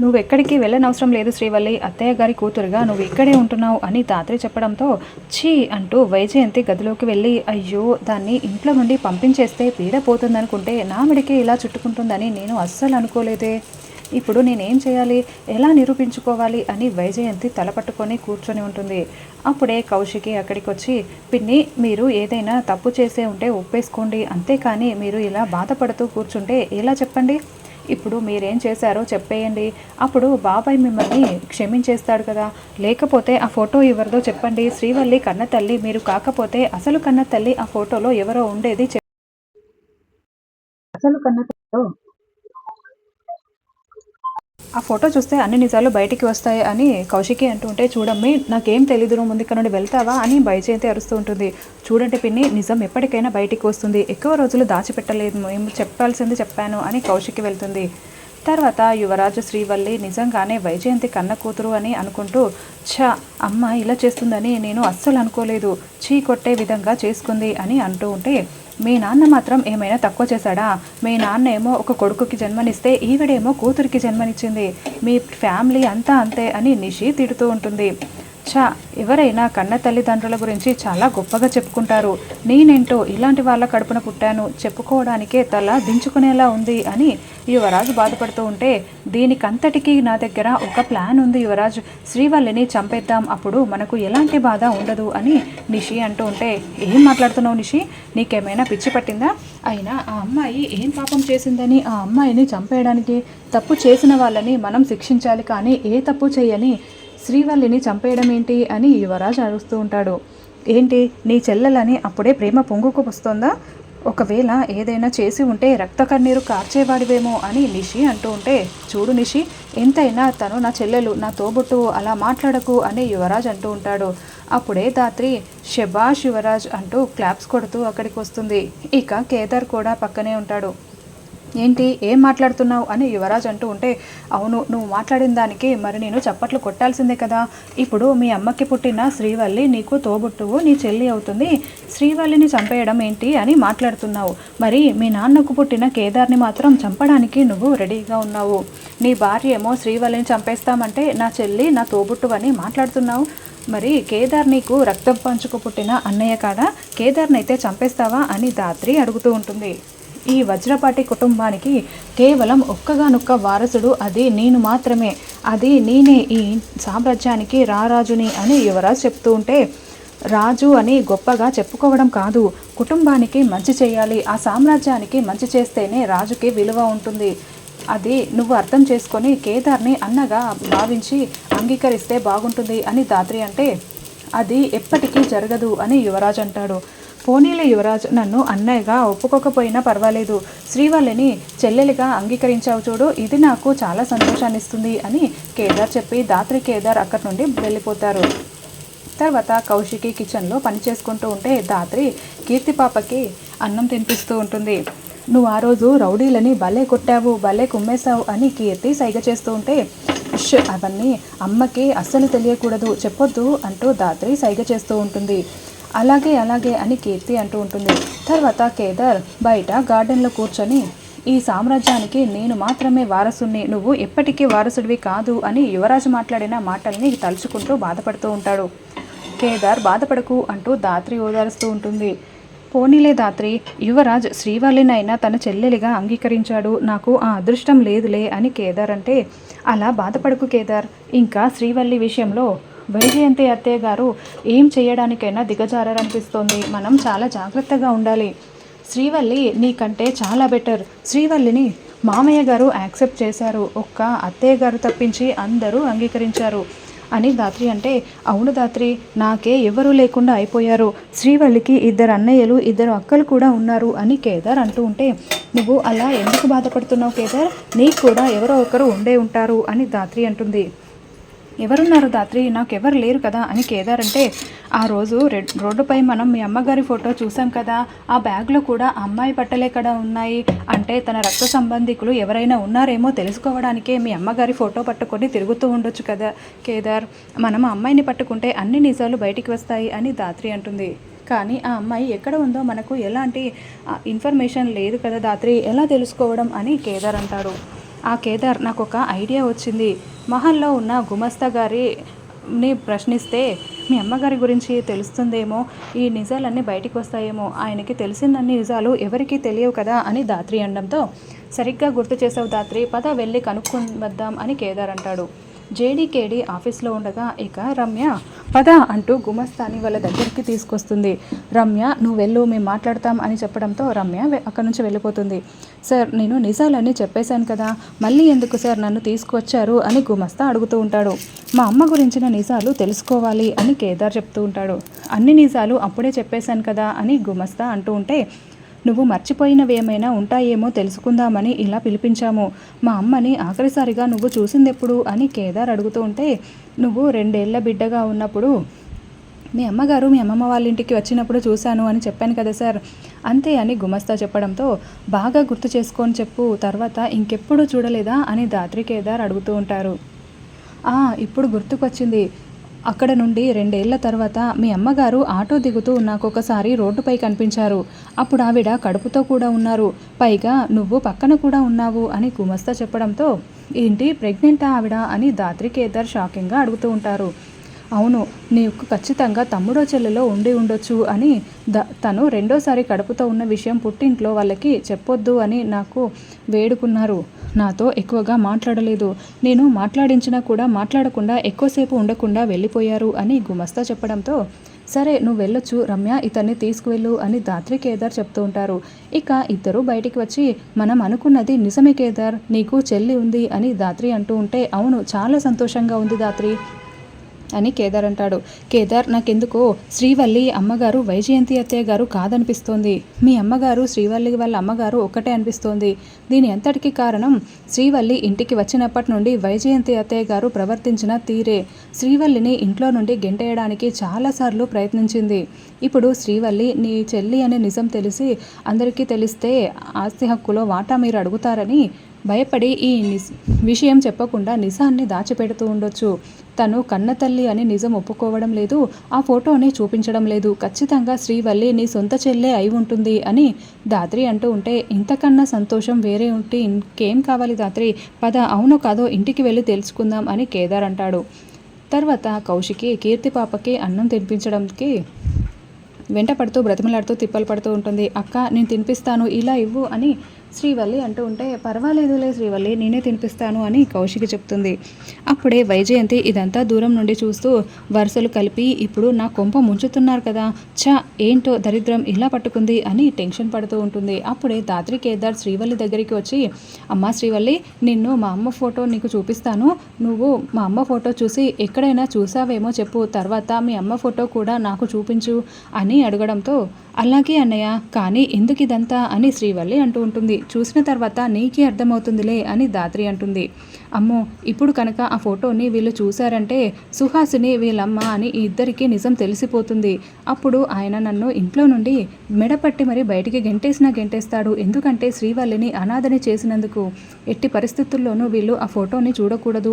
నువ్వు ఎక్కడికి వెళ్ళనవసరం లేదు శ్రీవల్లి. అత్తయ్య గారి కూతురుగా నువ్వు ఇక్కడే ఉంటున్నావు అని తాత్రి చెప్పడంతో ఛీ అంటూ వైజయంతి గదిలోకి వెళ్ళి అయ్యో దాన్ని ఇంట్లో నుండి పంపించేస్తే పీడ పోతుందనుకుంటే నా మెడకే ఇలా చుట్టుకుంటుందని నేను అస్సలు అనుకోలేదే. ఇప్పుడు నేనేం చేయాలి? ఎలా నిరూపించుకోవాలి? అని వైజయంతి తలపట్టుకొని కూర్చొని ఉంటుంది. అప్పుడే కౌశికి అక్కడికి వచ్చి పిన్ని మీరు ఏదైనా తప్పు చేసే ఉంటే ఒప్పేసుకోండి. అంతేకాని మీరు ఇలా బాధపడుతూ కూర్చుంటే ఎలా చెప్పండి? ఇప్పుడు మీరేం చేశారో చెప్పేయండి. అప్పుడు బాబాయ్ మిమ్మల్ని క్షమించేస్తాడు కదా. లేకపోతే ఆ ఫోటో ఎవరిదో చెప్పండి. శ్రీవల్లి కన్న తల్లి మీరు కాకపోతే అసలు కన్న తల్లి ఆ ఫోటోలో ఎవరో ఉండేది చెప్- అసలు కన్న తల్లిలో ఆ ఫోటో చూస్తే అన్ని నిజాలు బయటికి వస్తాయి అని కౌశికి అంటుంటే చూడమ్మి నాకేం తెలీదు నువ్వు ముందు ఇక్కడ నుండి వెళ్తావా? అని బయజయంతి అరుస్తూ ఉంటుంది. చూడండి పిన్ని నిజం ఎప్పటికైనా బయటికి వస్తుంది. ఎక్కువ రోజులు దాచిపెట్టలేదు మేము చెప్పాల్సింది చెప్పాను అని కౌశికి వెళ్తుంది. తర్వాత యువరాజు శ్రీవల్లి నిజంగానే వైజయంతి కన్న కూతురు అని అనుకుంటూ ఛ అమ్మ ఇలా చేస్తుందని నేను అస్సలు అనుకోలేదు. చీ కొట్టే విధంగా చేసుకుంది అని అంటూ ఉంటే మీ నాన్న మాత్రం ఏమైనా తక్కువ చేశాడా? మీ నాన్న ఏమో ఒక కొడుకుకి జన్మనిస్తే ఈవిడేమో కూతురికి జన్మనిచ్చింది. మీ ఫ్యామిలీ అంతా అంతే అని నిషి తిడుతూ ఉంటుంది. ఛా ఎవరైనా కన్న తల్లిదండ్రుల గురించి చాలా గొప్పగా చెప్పుకుంటారు. నేనేంటో ఇలాంటి వాళ్ళ కడుపున పుట్టాను. చెప్పుకోవడానికే తల దించుకునేలా ఉంది అని యువరాజు బాధపడుతూ ఉంటే దీనికంతటికీ నా దగ్గర ఒక ప్లాన్ ఉంది యువరాజ్. శ్రీవల్లిని చంపేద్దాం. అప్పుడు మనకు ఎలాంటి బాధ ఉండదు అని నిషి అంటూ ఉంటే ఏం మాట్లాడుతున్నావు నిషి? నీకేమైనా పిచ్చి పట్టిందా? అయినా ఆ అమ్మాయి ఏం పాపం చేసిందని ఆ అమ్మాయిని చంపేయడానికి తప్పు చేసిన వాళ్ళని మనం శిక్షించాలి కానీ ఏ తప్పు చేయని శ్రీవల్లిని చంపేయడం ఏంటి అని యువరాజ్ అరుస్తూ ఉంటాడు. ఏంటి నీ చెల్లెలని అప్పుడే ప్రేమ పొంగుకు వస్తోందా? ఒకవేళ ఏదైనా చేసి ఉంటే రక్త కన్నీరు కార్చేవాడివేమో అని నిషి అంటూ ఉంటే చూడు నిషి ఎంతైనా తను నా చెల్లెలు నా తోబుట్టు అలా మాట్లాడకు అని యువరాజ్ అంటూ ఉంటాడు. అప్పుడే దాత్రి శభాష్ యువరాజ్ అంటూ క్లాప్స్ కొడుతూ అక్కడికి వస్తుంది. ఇక కేదార్ కూడా పక్కనే ఉంటాడు. ఏంటి ఏం మాట్లాడుతున్నావు అని యువరాజ్ అంటూ ఉంటే అవును నువ్వు మాట్లాడిన దానికి మరి నేను చప్పట్లు కొట్టాల్సిందే కదా. ఇప్పుడు మీ అమ్మకి పుట్టిన శ్రీవల్లి నీకు తోబుట్టువు నీ చెల్లి అవుతుంది. శ్రీవల్లిని చంపేయడం ఏంటి అని మాట్లాడుతున్నావు. మరి మీ నాన్నకు పుట్టిన కేదార్ని మాత్రం చంపడానికి నువ్వు రెడీగా ఉన్నావు. నీ భార్య ఏమో శ్రీవల్లిని చంపేస్తామంటే నా చెల్లి నా తోబుట్టు అని మాట్లాడుతున్నావు. మరి కేదార్ నీకు రక్తం పంచుకు పుట్టిన అన్నయ్య కాడా కేదార్నైతే చంపేస్తావా అని దాత్రి అడుగుతూ ఉంటుంది. ఈ వజ్రపాటి కుటుంబానికి కేవలం ఒక్కగానొక్క వారసుడు అది నేను మాత్రమే. అది నేనే. ఈ సామ్రాజ్యానికి రారాజుని అని యువరాజు చెప్తూ ఉంటే రాజు అని గొప్పగా చెప్పుకోవడం కాదు. కుటుంబానికి మంచి చేయాలి. ఆ సామ్రాజ్యానికి మంచి చేస్తేనే రాజుకి విలువ ఉంటుంది. అది నువ్వు అర్థం చేసుకొని కేదార్ని అన్నగా భావించి అంగీకరిస్తే బాగుంటుంది అని దాత్రి అంటే అది ఎప్పటికీ జరగదు అని యువరాజ్ అంటాడు. పోనీలే యువరాజ్ నన్ను అన్నయ్యగా ఒప్పుకోకపోయినా పర్వాలేదు. శ్రీవల్లిని చెల్లెలిగా అంగీకరించావు చూడు ఇది నాకు చాలా సంతోషాన్ని ఇస్తుంది అని కేదార్ చెప్పి దాత్రి కేదార్ అక్కడి నుండి వెళ్ళిపోతారు. తర్వాత కౌశికి కిచెన్లో పని చేసుకుంటూ ఉంటే దాత్రి కీర్తి పాపకి అన్నం తినిపిస్తూ ఉంటుంది. నువ్వు ఆ రోజు రౌడీలని భలే కొట్టావు భలే కుమ్మేశావు అని కీర్తి సైగ చేస్తూ ఉంటే ష్ అవన్నీ అమ్మకి అస్సలు తెలియకూడదు చెప్పొద్దు అంటూ దాత్రి సైగ చేస్తూ ఉంటుంది. అలాగే అలాగే అని కీర్తి అంటూ ఉంటుంది. తర్వాత కేదార్ బయట గార్డెన్లో కూర్చొని ఈ సామ్రాజ్యానికి నేను మాత్రమే వారసుని నువ్వు ఎప్పటికీ వారసుడివి కాదు అని యువరాజు మాట్లాడిన మాటల్ని తలుచుకుంటూ బాధపడుతూ ఉంటాడు. కేదార్ బాధపడకు అంటూ దాత్రి ఓదారుస్తూ ఉంటుంది. పోనీలే దాత్రి యువరాజ్ శ్రీవల్లినైనా తన చెల్లెలిగా అంగీకరించాడు. నాకు ఆ అదృష్టం లేదులే అని కేదార్ అంటే అలా బాధపడకు కేదార్. ఇంకా శ్రీవల్లి విషయంలో వైజయంతి అత్తయ్య గారు ఏం చేయడానికైనా దిగజారనిపిస్తోంది. మనం చాలా జాగ్రత్తగా ఉండాలి. శ్రీవల్లి నీకంటే చాలా బెటర్ శ్రీవల్లిని మామయ్య గారు యాక్సెప్ట్ చేశారు. ఒక్క అత్తయ్య గారు తప్పించి అందరూ అంగీకరించారు. అని దాత్రి అంటే అవును దాత్రి నాకే ఎవరూ లేకుండా అయిపోయారు. శ్రీవల్లికి ఇద్దరు అన్నయ్యలు ఇద్దరు అక్కలు కూడా ఉన్నారు అని కేదార్ అంటూ ఉంటే నువ్వు అలా ఎందుకు బాధపడుతున్నావు కేదార్? నీకు కూడా ఎవరో ఒకరు ఉండే ఉంటారు అని దాత్రి అంటుంది. ఎవరున్నారు దాత్రి? నాకు ఎవరు లేరు కదా అని కేదార్ అంటే ఆ రోజు రెడ్ రోడ్డుపై మనం మీ అమ్మగారి ఫోటో చూసాం కదా ఆ బ్యాగ్లో కూడా అమ్మాయి బట్టలే కదా ఉన్నాయి. అంటే తన రక్త సంబంధికులు ఎవరైనా ఉన్నారేమో తెలుసుకోవడానికే మీ అమ్మగారి ఫోటో పట్టుకొని తిరుగుతూ ఉండొచ్చు కదా కేదార్. మనం ఆ అమ్మాయిని పట్టుకుంటే అన్ని నిజాలు బయటికి వస్తాయి అని దాత్రి అంటుంది. కానీ ఆ అమ్మాయి ఎక్కడ ఉందో మనకు ఎలాంటి ఇన్ఫర్మేషన్ లేదు కదా దాత్రి. ఎలా తెలుసుకోవడం అని కేదార్ అంటాడు. ఆ కేదార్ నాకు ఒక ఐడియా వచ్చింది. మహల్లో ఉన్న గుమస్తా గారిని ప్రశ్నిస్తే మీ అమ్మగారి గురించి తెలుస్తుందేమో? ఈ నిజాలన్నీ బయటికి వస్తాయేమో? ఆయనకి తెలిసినన్ని నిజాలు ఎవరికీ తెలియవు కదా? అని దాత్రి అనడంతో సరిగ్గా గుర్తు చేసావు దాత్రి. పద వెళ్ళి కనుక్కొని వద్దాం అని కేదార్ అంటాడు. జేడీకేడి ఆఫీస్లో ఉండగా ఇక రమ్య పద అంటూ గుమస్తాని వాళ్ళ దగ్గరికి తీసుకొస్తుంది. రమ్య నువ్వు వెళ్ళు మేము మాట్లాడతాం అని చెప్పడంతో రమ్య అక్కడి నుంచి వెళ్ళిపోతుంది. సార్ నేను నిజాలన్నీ చెప్పేశాను కదా మళ్ళీ ఎందుకు సార్ నన్ను తీసుకువచ్చారు అని గుమస్తా అడుగుతూ ఉంటాడు. మా అమ్మ గురించిన నిజాలు తెలుసుకోవాలి అని కేదార్ చెప్తూ ఉంటాడు. అన్ని నిజాలు అప్పుడే చెప్పేశాను కదా అని గుమస్తా అంటూ ఉంటే నువ్వు మర్చిపోయినవి ఏమైనా ఉంటాయేమో తెలుసుకుందామని ఇలా పిలిపించాము. మా అమ్మని ఆఖరిసారిగా నువ్వు చూసిందెప్పుడు అని కేదార్ అడుగుతూ ఉంటే నువ్వు రెండేళ్ళ బిడ్డగా ఉన్నప్పుడు మీ అమ్మగారు మీ అమ్మమ్మ వాళ్ళ ఇంటికి వచ్చినప్పుడు చూశాను అని చెప్పాను కదా సార్. అంతే అని గుమస్తా చెప్పడంతో బాగా గుర్తు చేసుకొని చెప్పు తర్వాత ఇంకెప్పుడు చూడలేదా అని దాత్రి కేదార్ అడుగుతూ ఉంటారు. ఇప్పుడు గుర్తుకొచ్చింది. అక్కడ నుండి రెండేళ్ళ తర్వాత మీ అమ్మగారు ఆటో దిగుతూ నాకు ఒకసారి రోడ్డుపై కనిపించారు. అప్పుడు ఆవిడ కడుపుతో కూడా ఉన్నారు. పైగా నువ్వు పక్కన కూడా ఉన్నావు అని గుమస్తా చెప్పడంతో ఏంటి ప్రెగ్నెంటా ఆవిడ? అని దాత్రికేదర్ షాకింగ్గా అడుగుతూ ఉంటారు. అవును నీకు ఖచ్చితంగా తమ్ముడో చెల్లెలో ఉండి ఉండొచ్చు అని ద తను రెండోసారి కడుపుతో ఉన్న విషయం పుట్టింట్లో వాళ్ళకి చెప్పొద్దు అని నాకు వేడుకున్నారు. నాతో ఎక్కువగా మాట్లాడలేదు. నేను మాట్లాడించినా కూడా మాట్లాడకుండా ఎక్కువసేపు ఉండకుండా వెళ్ళిపోయారు అని గుమస్తా చెప్పడంతో సరే నువ్వు వెళ్ళొచ్చు రమ్య ఇతన్ని తీసుకువెళ్ళు అని దాత్రి కేదార్ చెప్తూ ఉంటారు. ఇక ఇద్దరు బయటికి వచ్చి మనం అనుకున్నది నిజమే కేదార్ నీకు చెల్లి ఉంది అని దాత్రి అంటూ ఉంటే అవును చాలా సంతోషంగా ఉంది దాత్రి. అని కేదార్ అంటాడు. కేదార్ నాకెందుకో? శ్రీవల్లి అమ్మగారు వైజయంతి అత్తయ్య గారు కాదనిపిస్తోంది. మీ అమ్మగారు శ్రీవల్లి వాళ్ళ అమ్మగారు ఒక్కటే అనిపిస్తోంది. దీని అంతటికి కారణం శ్రీవల్లి ఇంటికి వచ్చినప్పటి నుండి వైజయంతి అత్తయ్య గారు ప్రవర్తించిన తీరే. శ్రీవల్లిని ఇంట్లో నుండి గెంటేయడానికి చాలాసార్లు ప్రయత్నించింది. ఇప్పుడు శ్రీవల్లి నీ చెల్లి అనే నిజం తెలిసి అందరికీ తెలిస్తే ఆస్తి హక్కులో వాటా మీరు అడుగుతారని భయపడి ఈ నిజ్ విషయం చెప్పకుండా నిజాన్ని దాచిపెడుతూ ఉండొచ్చు. తను కన్న తల్లి అని నిజం ఒప్పుకోవడం లేదు ఆ ఫోటోని చూపించడం లేదు. ఖచ్చితంగా శ్రీవల్లి నీ సొంత చెల్లె అయి ఉంటుంది అని దాత్రి అంటూ ఉంటే ఇంతకన్నా సంతోషం వేరే ఉంటే ఇంకేం కావాలి దాత్రి పద అవును కాదో ఇంటికి వెళ్ళి తెలుసుకుందాం అని కేదార్ అంటాడు. తర్వాత కౌశికి కీర్తి పాపకి అన్నం తినిపించడానికి వెంట పడుతూ బ్రతిమలాడుతూ తిప్పలు పడుతూ ఉంటుంది. అక్క నేను తినిపిస్తాను ఇలా ఇవ్వు అని శ్రీవల్లి అంటూ ఉంటే పర్వాలేదులే శ్రీవల్లి నేనే తినిపిస్తాను అని కౌశికి చెప్తుంది. అప్పుడే వైజయంతి ఇదంతా దూరం నుండి చూస్తూ వరుసలు కలిపి ఇప్పుడు నా కొంప ముంచుతున్నారు కదా చ ఏంటో దరిద్రం ఇలా పట్టుకుంది అని టెన్షన్ పడుతూ ఉంటుంది. అప్పుడే దాత్రి కేదార్ శ్రీవల్లి దగ్గరికి వచ్చి అమ్మా శ్రీవల్లి నిన్ను మా అమ్మ ఫోటో నీకు చూపిస్తాను. నువ్వు మా అమ్మ ఫోటో చూసి ఎక్కడైనా చూసావేమో చెప్పు తర్వాత మీ అమ్మ ఫోటో కూడా నాకు చూపించు అని అడగడంతో అలాగే అన్నయ్య కానీ ఎందుకు ఇదంతా అని శ్రీవల్లి అంటూ ఉంటుంది. చూసిన తర్వాత నీకే అర్థమవుతుందిలే అని దాత్రి అంటుంది. అమ్మో ఇప్పుడు కనుక ఆ ఫోటోని వీళ్ళు చూశారంటే సుహాసిని వీళ్ళమ్మ అని ఈ ఇద్దరికి నిజం తెలిసిపోతుంది. అప్పుడు ఆయన నన్ను ఇంట్లో నుండి మెడపట్టి మరి బయటికి గెంటేసినా గెంటేస్తాడు. ఎందుకంటే శ్రీవల్లిని అనాథని చేసినందుకు ఎట్టి పరిస్థితుల్లోనూ వీళ్ళు ఆ ఫోటోని చూడకూడదు.